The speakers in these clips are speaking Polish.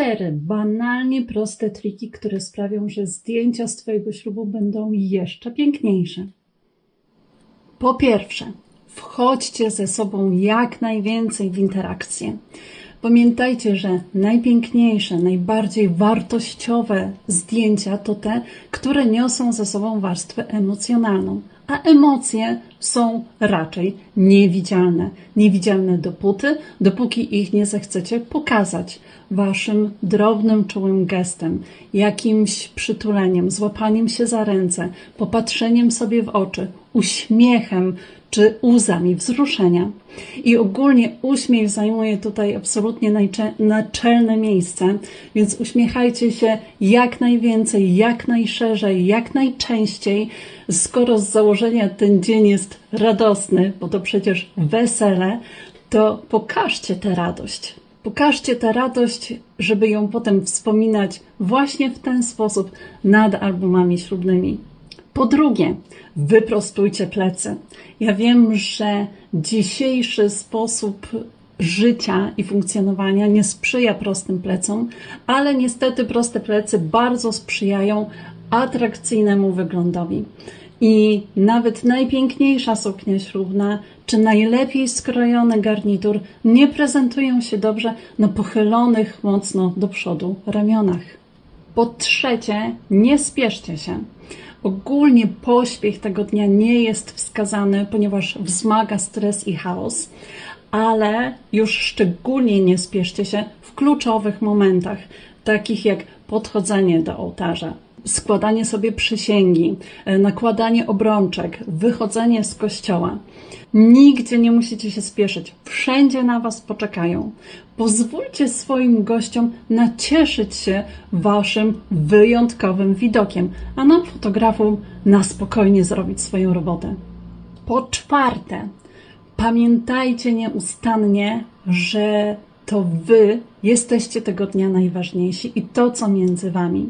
cztery banalnie proste triki, które sprawią, że zdjęcia z Twojego ślubu będą jeszcze piękniejsze. Po pierwsze, wchodźcie ze sobą jak najwięcej w interakcję. Pamiętajcie, że najpiękniejsze, najbardziej wartościowe zdjęcia to te, które niosą ze sobą warstwę emocjonalną, a emocje są raczej niewidzialne. Niewidzialne dopóty, dopóki ich nie zechcecie pokazać waszym drobnym, czułym gestem, jakimś przytuleniem, złapaniem się za ręce, popatrzeniem sobie w oczy, uśmiechem czy łzami wzruszenia. I ogólnie uśmiech zajmuje tutaj absolutnie naczelne miejsce, więc uśmiechajcie się jak najwięcej, jak najszerzej, jak najczęściej, skoro z założenia ten dzień jest radosny, bo to przecież wesele, to pokażcie tę radość. Pokażcie tę radość, żeby ją potem wspominać właśnie w ten sposób nad albumami ślubnymi. Po drugie, wyprostujcie plecy. Ja wiem, że dzisiejszy sposób życia i funkcjonowania nie sprzyja prostym plecom, ale niestety proste plecy bardzo sprzyjają atrakcyjnemu wyglądowi. I nawet najpiękniejsza suknia ślubna, czy najlepiej skrojony garnitur nie prezentują się dobrze na pochylonych mocno do przodu ramionach. Po trzecie, nie spieszcie się. Ogólnie pośpiech tego dnia nie jest wskazany, ponieważ wzmaga stres i chaos, ale już szczególnie nie spieszcie się w kluczowych momentach, takich jak podchodzenie do ołtarza, składanie sobie przysięgi, e, nakładanie obrączek, wychodzenie z kościoła. Nigdzie nie musicie się spieszyć, wszędzie na Was poczekają. Pozwólcie swoim gościom nacieszyć się Waszym wyjątkowym widokiem, a nam fotografom na spokojnie zrobić swoją robotę. Po czwarte, pamiętajcie nieustannie, że to Wy jesteście tego dnia najważniejsi i to, co między Wami.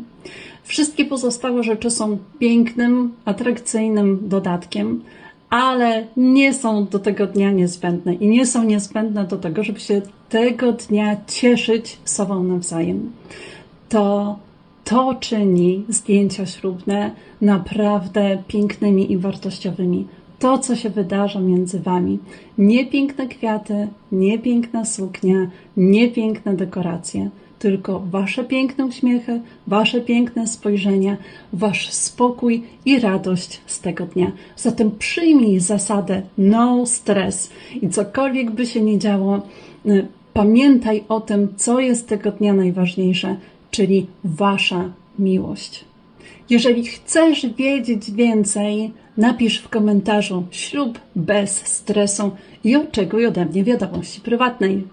Wszystkie pozostałe rzeczy są pięknym, atrakcyjnym dodatkiem, ale nie są do tego dnia niezbędne i nie są niezbędne do tego, żeby się tego dnia cieszyć sobą nawzajem. To to czyni zdjęcia ślubne naprawdę pięknymi i wartościowymi. To, co się wydarza między wami. Nie piękne kwiaty, nie piękna suknia, nie piękne dekoracje, tylko wasze piękne uśmiechy, wasze piękne spojrzenia, wasz spokój i radość z tego dnia. Zatem przyjmij zasadę no stres i cokolwiek by się nie działo, y, pamiętaj o tym, co jest tego dnia najważniejsze, czyli wasza miłość. Jeżeli chcesz wiedzieć więcej, napisz w komentarzu ślub bez stresu i oczekuj ode mnie wiadomości prywatnej.